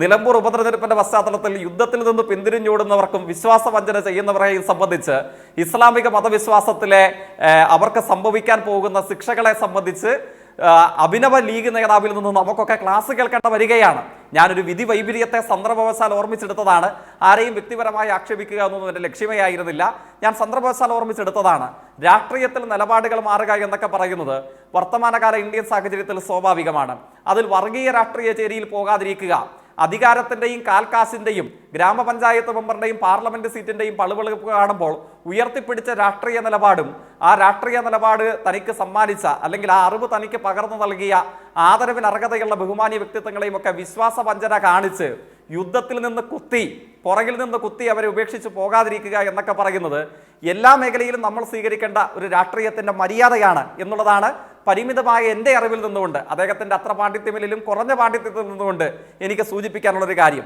നിലമ്പൂർ ഉപതെരഞ്ഞെടുപ്പിന്റെ പശ്ചാത്തലത്തിൽ യുദ്ധത്തിൽ നിന്ന് പിന്തിരിഞ്ഞോടുന്നവർക്കും വിശ്വാസവഞ്ചന ചെയ്യുന്നവരെയും സംബന്ധിച്ച് ഇസ്ലാമിക മതവിശ്വാസത്തിലെ അവർക്ക് സംഭവിക്കാൻ പോകുന്ന ശിക്ഷകളെ സംബന്ധിച്ച് അഭിനവ ലീഗ് നേതാവിൽ നിന്ന് നമുക്കൊക്കെ ക്ലാസ് കേൾക്കേണ്ട വരികയാണ്. ഞാനൊരു വിധി വൈപര്യത്തെ സന്ദർഭവശാൽ ഓർമ്മിച്ചെടുത്തതാണ്. ആരെയും വ്യക്തിപരമായി ആക്ഷേപിക്കുക എന്നൊന്നും എന്റെ ലക്ഷ്യമേ ആയിരുന്നില്ല ഞാൻ സന്ദർഭവശാൽ ഓർമ്മിച്ചെടുത്തതാണ്. രാഷ്ട്രീയത്തിൽ നിലപാടുകൾ മാറുക എന്നൊക്കെ പറയുന്നത് വർത്തമാനകാല ഇന്ത്യൻ സാഹചര്യത്തിൽ സ്വാഭാവികമാണ്. അതിൽ വർഗീയ രാഷ്ട്രീയ ചേരിയിൽ പോകാതിരിക്കുക അധികാരത്തിന്റെയും കാൽക്കാസിന്റെയും ഗ്രാമപഞ്ചായത്ത് മെമ്പറിന്റെയും പാർലമെന്റ് സീറ്റിന്റെയും പളുവെളുപ്പ് കാണുമ്പോൾ ഉയർത്തിപ്പിടിച്ച രാഷ്ട്രീയ നിലപാടും ആ രാഷ്ട്രീയ നിലപാട് തനിക്ക് സമ്മാനിച്ച അല്ലെങ്കിൽ ആ അറിവ് തനിക്ക് പകർന്നു നൽകിയ ആദരവിന് അർഹതയുള്ള ബഹുമാനി വ്യക്തിത്വങ്ങളെയും ഒക്കെ വിശ്വാസവഞ്ചന കാണിച്ച് യുദ്ധത്തിൽ നിന്ന് കുത്തി പുറകിൽ നിന്ന് കുത്തി അവരെ ഉപേക്ഷിച്ച് പോകാതിരിക്കുക എന്നൊക്കെ പറയുന്നത് എല്ലാ മേഖലയിലും നമ്മൾ സ്വീകരിക്കേണ്ട ഒരു രാഷ്ട്രീയത്തിന്റെ മര്യാദയാണ് എന്നുള്ളതാണ് പരിമിതമായ എന്റെ അറിവിൽ നിന്നുകൊണ്ട് അദ്ദേഹത്തിന്റെ അത്ര പാണ്ഡിത്യമിലും കുറഞ്ഞ പാണ്ഡിത്യത്തിൽ നിന്നുകൊണ്ട് എനിക്ക് സൂചിപ്പിക്കാനുള്ളൊരു കാര്യം.